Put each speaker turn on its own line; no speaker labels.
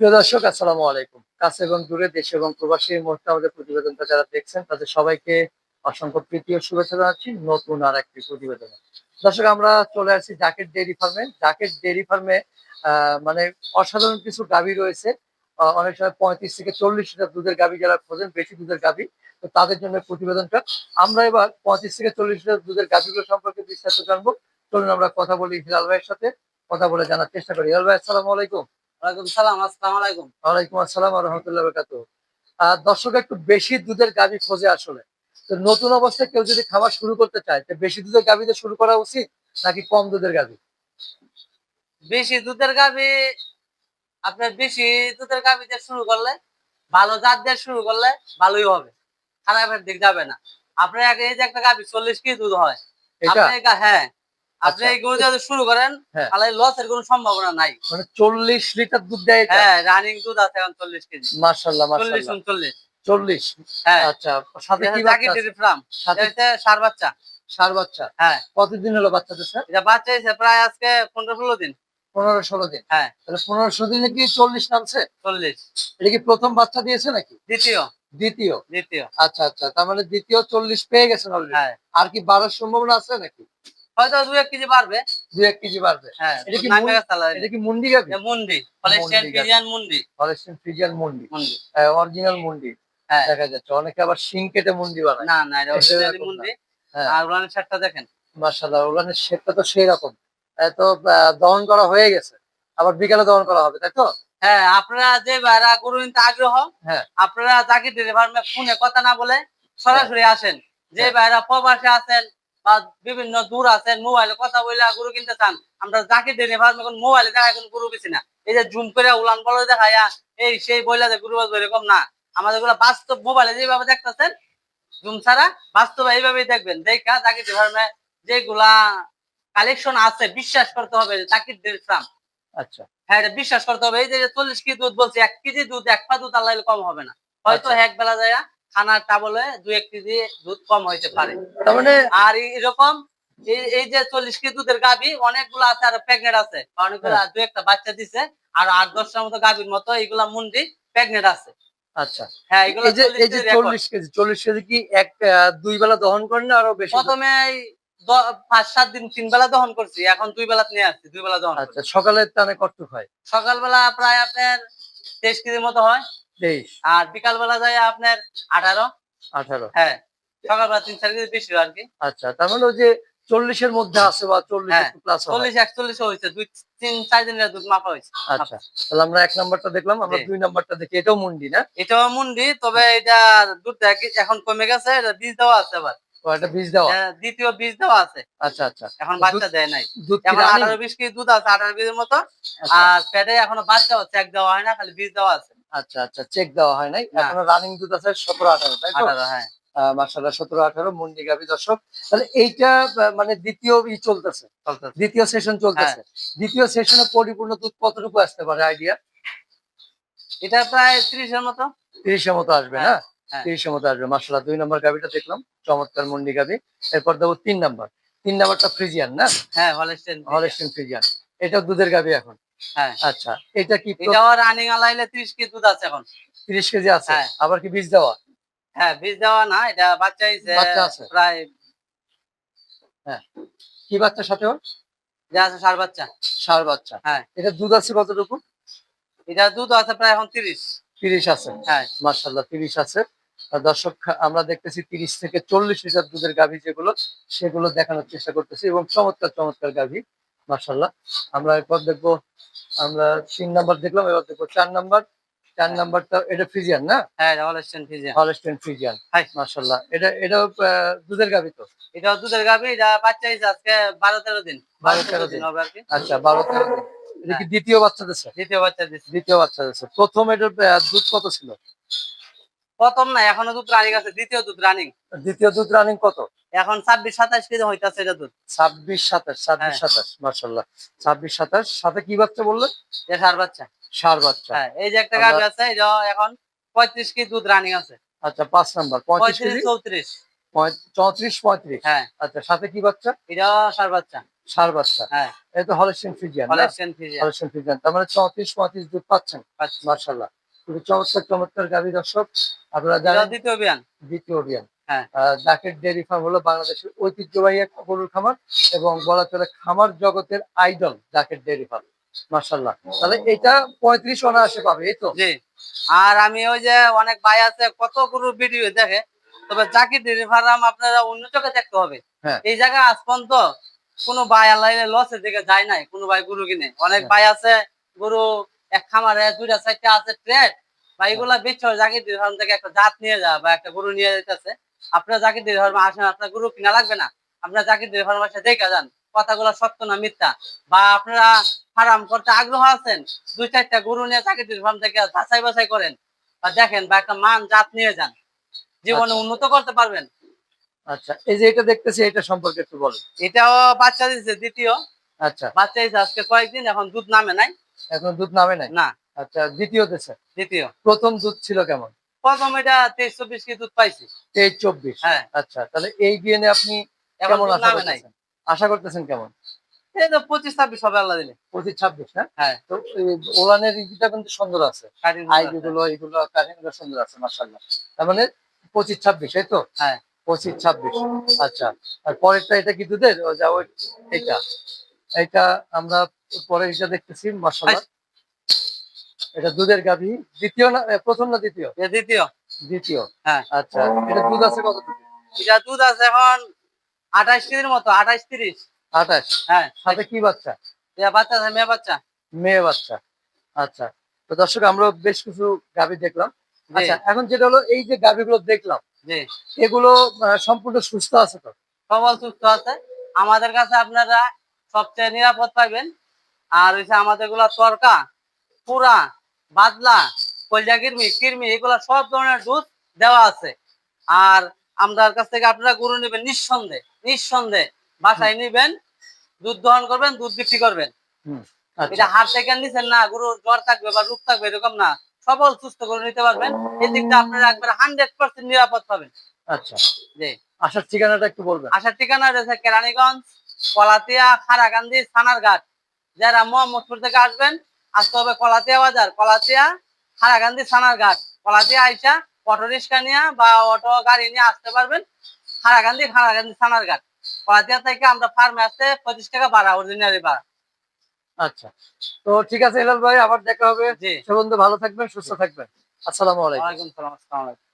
প্রিয় দর্শক, আসসালামু আলাইকুম। কাছে এবং দূরে দেশে এবং প্রবাসী মুহূর্তে আমাদের প্রতিবেদনটা যারা দেখছেন, তাদের সবাইকে অসংখ্য প্রীতি ও শুভেচ্ছা জানাচ্ছি। নতুন আর একটি প্রতিবেদনে। দর্শক, আমরা চলে আসছি জাকেট ডেয়ারি ফার্মে। জাকেট ডেয়ারি ফার্মে মানে অসাধারণ কিছু গাভী রয়েছে। অনেক সময় পঁয়ত্রিশ থেকে চল্লিশ লিটার দুধের গাভী যারা খোঁজেন, বেশি দুধের গাভী, তো তাদের জন্য প্রতিবেদনটা। আমরা এবার পঁয়ত্রিশ থেকে চল্লিশ লিটার দুধের গাভীগুলো সম্পর্কে বিস্তারিত জানব। চলুন আমরা কথা বলি হিলাল ভাইয়ের সাথে। কথা বলে জানার চেষ্টা করি। হিলাল ভাই, আসসালামু আলাইকুম।
সালাম আসসালামু আলাইকুম।
ওয়ালাইকুম আসসালাম রহমতুল্লাহ বরকাত দর্শক একটু বেশি দুধের গাভী খোঁজে আসলে। তো নতুন অবস্থায় কেউ যদি খাবার শুরু করতে চায় তো বেশি দুধের গাভীতে শুরু করা উচিত নাকি কম দুধের গাভী?
বেশি দুধের গাভি আপনার বেশি দুধের গাভি শুরু করলে ভালো জাত দিয়ে শুরু করলে ভালোই হবে। খারাপের দিক যাবে না। আপনার এক- এই যে একটা গাভি চল্লিশ কেজি দুধ হয়। হ্যাঁ। আপনি
আচ্ছা।
যদি শুরু করেন
হ্যাঁ।
তাহলে লসের কোনো সম্ভাবনা নাই।
মানে চল্লিশ লিটার দুধ দেয়
হ্যাঁ রানিং দুধ আছে এখন চল্লিশ কেজি।
মার্শাল্লাহ
চল্লিশ উনচল্লিশ
চল্লিশ।
হ্যাঁ।
আচ্ছা সাথে কি
জাকি
বাচ্চা
ডেরি ফার্ম
সাথে
সার বাচ্চা।
সার বাচ্চা?
হ্যাঁ।
কতদিন হলো বাচ্চাদের স্যার?
এটা বাচ্চা হয়েছে প্রায় আজকে পনেরো ষোলো দিন।
পনেরো ষোলো দিন।
হ্যাঁ।
তাহলে পনেরো ষোলো দিনে কি চল্লিশ নামছে?
চল্লিশ।
এটা কি প্রথম বাচ্চা দিয়েছে নাকি?
দ্বিতীয়।
দ্বিতীয়?
দ্বিতীয়।
আচ্ছা আচ্ছা। তার মানে দ্বিতীয় চল্লিশ পেয়ে গেছেন অলরেডি
হ্যাঁ।
আর কি বাড়ার সম্ভাবনা আছে নাকি?
হয়তো দু এক কেজি বাড়বে।
দু এক কেজি বাড়বে।
হ্যাঁ
এটা কি এটা কি মুন্ডি গাবি?
মুন্ডি হলিস্টিয়ান
মুন্ডি
ফ্রিজিয়ান মুন্ডি।
ফ্রিজিয়ান মুন্ডি।
মুন্ডি।
অরিজিনাল মুন্ডি।
হ্যাঁ।
দেখা যাচ্ছে অনেকে আবার শিং কেটে মুন্ডি বানায়।
না না এটা
এটা
মুন্ডি।
হ্যাঁ।
আর উলানের শার্টটা দেখেন।
মার্শাল্লাহ ওলানের শেপটা তো সেই রকম তো দহন করা হয়ে গেছে। আবার বিকালে দহন করা হবে তাই তো?
হ্যাঁ আপনারা যে ভাইরা গরু কিনতে আগ্রহ
হ্যাঁ।
আপনারা চাকরি ডেলিভারি ফোনে কথা না বলে সরাসরি আসেন। যে
হ্যাঁ।
ভাইরা প্রবাসে আছেন বা বিভিন্ন দূর আছেন মোবাইলে কথা বলে গরু কিনতে চান আমরা চাকরি ডেলিভারি এখন মোবাইলে দেখায় কোনো গরু বেশি না। এই যে জুম করে উলান বলে দেখায়া এই সেই বইলা যে গরু এরকম না। আমাদেরগুলো বাস্তব মোবাইলে যেভাবে দেখতেছেন জুম ছাড়া বাস্তবে এইভাবেই দেখবেন। দেখা চাকরি ডেলিভারি যেগুলা কালেকশন আছে বিশ্বাস করতে হবে চাকরি ডেলিভারি
আচ্ছা।
হ্যাঁ এটা বিশ্বাস করতে হবে। এই যে চল্লিশ কেজি দুধ বলছে এক কেজি দুধ এক পা দুধ আল্লাহ কম হবে না। হয়তো
আচ্ছা।
এক বেলা যায় খানার টাবলে দু এক কেজি দুধ কম হইতে পারে।
মানে
আর এরকম এই যে চল্লিশ কেজি দুধের গাভি অনেকগুলো আছে আর প্রেগনেন্ট আছে।
হ্যাঁ।
দু একটা বাচ্চা দিছে আর আট দশটার মতো গাভীর মতো এইগুলা মুন্ডি প্রেগনেন্ট আছে।
আচ্ছা।
হ্যাঁ এগুলো
এই যে চল্লিশ কেজি চল্লিশ কেজি কি এক দুই বেলা দহন করেন না আরও বেশি?
প্রথমে এই পাঁচ সাত দিন তিন বেলা দহন করছি এখন দুই বেলা নিয়ে আসছি দুই বেলা দহন
আচ্ছা হয়?
সকালবেলা প্রায় আপনার তেইশ কেজির মতো হয়।
তেইশ।
আর বিকাল বেলা যায় আপনার আঠারো।
আঠারো।
হ্যাঁ সকালবেলা তিন চার কেজি বেশি হয় আর কি।
আচ্ছা তার মানে ওই যে চল্লিশের মধ্যে আছে বা চল্লিশ
হ্যাঁ,
প্লাস
চল্লিশ একচল্লিশ হয়েছে। দুই তিন চার দিনের দুধ মাপা হয়েছে।
আচ্ছা তাহলে আমরা এক নাম্বারটা দেখলাম আমরা। দুই নাম্বারটা দেখি। এটাও মুন্ডি না?
এটাও মুন্ডি তবে এটা দুধ এখন কমে গেছে এটা বীজ দেওয়া আছে আবার।
একটা বীজ দেওয়া?
এটা দ্বিতীয় বীজ দেওয়া আছে।
আচ্ছা আচ্ছা।
এখন বাচ্চা দেয় নাই। এখন আঠারো বিশ কেজি দুধ আছে আঠারো কেজির মতো।
আচ্ছা,
আর পেটে এখনও বাচ্চা চেক দেওয়া হয় না খালি বীজ দেওয়া আছে।
আচ্ছা আচ্ছা চেক দেওয়া হয় নাই। এখনও রানিং দুধ আছে সতেরো আঠারো তাই
আঠারো হ্যাঁ।
মার্শাল্লাহ সতেরো আঠারো মুন্ডি গাভি দর্শক। তাহলে এইটা মানে দ্বিতীয় ই চলতেছে। দ্বিতীয় সেশন চলতেছে।
হ্যাঁ।
দ্বিতীয় সেশনে পরিপূর্ণ দুধ কতটুকু আসতে পারে আইডিয়া
এটা প্রায় ত্রিশের মতো।
তিরিশের মতো আসবে না?
হ্যাঁ, হ্যাঁ।
তিরিশের মতো আসবে মার্শাল্লাহ দুই নম্বর গাভিটা দেখলাম চমৎকার মুন্ডি গাভি। এরপর দেবো তিন নাম্বার। তিন নাম্বারটা ফ্রিজিয়ান না?
হ্যাঁ হলেস্টেন
হলেস্টিন ফ্রিজিয়ান এটা দুধের গাভি এখন।
হ্যাঁ।
আচ্ছা এটা কি
এটাও রানিং আলাইলে কেজি দুধ আছে এখন।
তিরিশ কেজি আছে?
হ্যাঁ।
আবার কি বীজ দেওয়া?
হ্যাঁ বীজ দেওয়া না এটা বাচ্চা। প্রায়
কি বাচ্চা সাথে ওর?
যা আছে সার বাচ্চা।
ষাঁড় বাচ্চা।
হ্যাঁ।
এটা দুধ আছে কতটুকু?
এটা দুধ আছে প্রায় এখন তিরিশ।
তিরিশ আছে।
হ্যাঁ।
মার্শাল্লাহ তিরিশ আছে। দর্শক আমরা দেখতেছি তিরিশ থেকে চল্লিশ লিটার দুধের গাভী যেগুলো সেগুলো দেখানোর চেষ্টা করতেছি এবং চমৎকার চমৎকার গাভী। মার্শাল্লাহ আমরা এরপর দেখব আমরা তিন নাম্বার দেখলাম এবার দেখব চার নাম্বার। চার নাম্বারটা এটা ফ্রিজিয়ান না?
হ্যাঁ এটা হলেস্টেন ফিজিয়ান
হলস্টেন ফ্রিজিয়ান
হাই।
মার্শাল্লাহ এটা এটাও দুধের গাভী তো?
এটাও দুধের গাভি এটা বাচ্চা হয়েছে আজকে বারো তেরো দিন। বারো
12
তেরো
দিন।
দিন। হবে আর কি।
আচ্ছা বারো তেরো দিন। এটা কি দ্বিতীয় বাচ্চা দিচ্ছে
দ্বিতীয় বাচ্চা দিচ্ছে
দ্বিতীয় বাচ্চা দিচ্ছে প্রথম এটার দুধ কত ছিল?
প্রথম না এখনও দুধ রানিং আছে দ্বিতীয় দুধ রানিং
দ্বিতীয় দুধ রানিং কত?
এখন ছাব্বিশ সাতাশ কেজি হইতাছে এটা দুধ।
ছাব্বিশ সাতাশ ছাব্বিশ
হ্যাঁ।
সাতাশ মার্শাল্লাহ ছাব্বিশ সাতাশ সাথে কি বাচ্চা বললেন?
সার বাচ্চা।
সার বাচ্চা।
হ্যাঁ এই যে একটা গাভি আছে এটা এখন পঁয়ত্রিশ কেজি দুধ রানিং আছে।
আচ্ছা পাঁচ নাম্বার পঁয়ত্রিশ
চৌত্রিশ।
চৌত্রিশ পঁয়ত্রিশ।
হ্যাঁ।
আচ্ছা সাথে কি বাচ্চা?
এটা সার বাচ্চা।
সার বাচ্চা।
হ্যাঁ।
এটা তো Friesian
Holstein Friesian.
Holstein Friesian তার মানে চৌত্রিশ পঁয়ত্রিশ দুধ পাচ্ছেন। মার্শাল্লাহ চমৎকার চমৎকার গাভী দর্শক। আপনারা জানেন
দ্বিতীয় বিয়ান
দ্বিতীয় বিয়ান
হ্যাঁ।
ডেয়ারি ফার্ম হলো বাংলাদেশের ঐতিহ্যবাহী একটা গরুর খামার এবং বলা চলে খামার জগতের আইডল জাকেট ডেয়ারি ফার্ম। মার্শাল্লাহ তাহলে এটা পঁয়ত্রিশ অনায়াসে পাবে এই তো?
আর আমি ওই যে অনেক ভাই আছে কত গরুর ভিডিও দেখে তবে জাকির ডেরি ফার্ম আপনারা অন্য চোখে দেখতে হবে।
হ্যাঁ।
এই জায়গা আজ পর্যন্ত কোনো ভাই আল্লাহ লসের দিকে যায় নাই কোনো ভাই গরু কিনে। অনেক
হ্যাঁ।
ভাই আছে গরু এক খামারে দুইটা চারটা আছে ট্রেড। বা এগুলা বেচছে জাকির ফার্ম থেকে একটা জাত নিয়ে যা বা একটা গরু নিয়ে যেতেছে আপনারা জাকির ফার্মে আসেন আপনার গরু কিনা লাগবে না আপনারা জাকির ফার্মে এসে দেখে যান কথাগুলো সত্য না মিথ্যা বা আপনারা ফার্ম করতে আগ্রহ আছেন দুই চারটা গরু নিয়ে জাকির ডেরি ফার্ম থেকে যাচাই বাছাই করেন বা দেখেন বা একটা মান জাত নিয়ে যান জীবনে
আচ্ছা।
উন্নত করতে পারবেন।
আচ্ছা এই যে এটা দেখতেছি এটা সম্পর্কে একটু বলেন।
এটাও বাচ্চা দিচ্ছে দ্বিতীয়।
আচ্ছা।
বাচ্চা দিচ্ছে আজকে কয়েকদিন এখন দুধ নামে নাই।
এখন দুধ নামে নাই?
না।
আচ্ছা দ্বিতীয় দেশে?
দ্বিতীয়।
প্রথম দুধ ছিল কেমন?
প্রথম এটা তেইশ চব্বিশ কি দুধ পাইছি।
তেইশ চব্বিশ?
হ্যাঁ।
আচ্ছা তাহলে এই বিয়ে আপনি কেমন আশা করতেছেন? আশা করতেছেন কেমন?
পঁচিশ ছাব্বিশ হবে আল্লাহ দিলে।
পঁচিশ ছাব্বিশ না
হ্যাঁ।
তো ওলানের কিন্তু সুন্দর আছে। কাহিনীগুলো সুন্দর আছে মার্শাল্লাহ তার মানে পঁচিশ ছাব্বিশ এই তো?
হ্যাঁ।
পঁচিশ ছাব্বিশ আচ্ছা। আর পরেরটা এটা কি দুধের? যা ওই এটা এটা আমরা পরে এটা দেখতেছি মার্শাল্লাহ এটা দুধের গাভী। দ্বিতীয় না প্রথম না দ্বিতীয়?
এ দ্বিতীয়।
দ্বিতীয়।
হ্যাঁ।
আচ্ছা এটা দুধ আছে কত
এটা দুধ আছে এখন আঠাশ কেজির মতো আঠাশ তিরিশ।
আঠাশ?
হ্যাঁ।
সাথে কি বাচ্চা?
বাচ্চা আছে মেয়ে বাচ্চা।
মেয়ে বাচ্চা। আচ্ছা তো দর্শক আমরা বেশ কিছু গাভী দেখলাম। আচ্ছা এখন যেটা হলো এই যে গাভীগুলো দেখলাম এগুলো সম্পূর্ণ সুস্থ আছে তো?
সবল সুস্থ আছে। আমাদের কাছে আপনারা সবচেয়ে নিরাপদ পাইবেন আর হচ্ছে আমাদেরগুলা তরকা পুরা। বাদলা কলজা কিরমি কিরমি এগুলা সব ধরনের দুধ দেওয়া আছে। আর আমাদের কাছ থেকে আপনারা গরু নেবেন নিঃসন্দেহে নিঃসন্দেহে। বাসায় নিবেন দুধ দহন করবেন দুধ বিক্রি করবেন। এটা
আচ্ছা।
হাট থেকে নিছেন না গরুর জ্বর থাকবে বা রোগ থাকবে এরকম না। সবল সুস্থ করে নিতে পারবেন। এই দিকটা আপনারা একবার হান্ড্রেড পার্সেন্ট নিরাপদ পাবেন।
আচ্ছা।
জি।
আসার ঠিকানাটা একটু বলবেন।
আসার ঠিকানা রয়েছে কেরানীগঞ্জ কলাতিয়া খারাকান্দি থানারঘাট যারা মোহাম্মদপুর থেকে আসবেন আসতে হবে কলাতিয়া বাজার কলাতিয়া হারাগান্ধী সানার ঘাট। কলাতিয়া আইসা অটো রিক্সা নিয়ে বা অটো গাড়ি নিয়ে আসতে পারবেন খারাকান্দি সানার ঘাট। কলাতিয়া থেকে আমরা ফার্মে আসতে পঁচিশ টাকা ভাড়া অর্ডিনারি ভাড়া।
আচ্ছা। তো ঠিক আছে হেলাল ভাই আবার দেখা হবে। সে বন্ধু ভালো থাকবেন সুস্থ থাকবেন। আসসালামু আলাইকুম।
ওয়ালাইকুম সালাম আসসালামু আলাইকুম।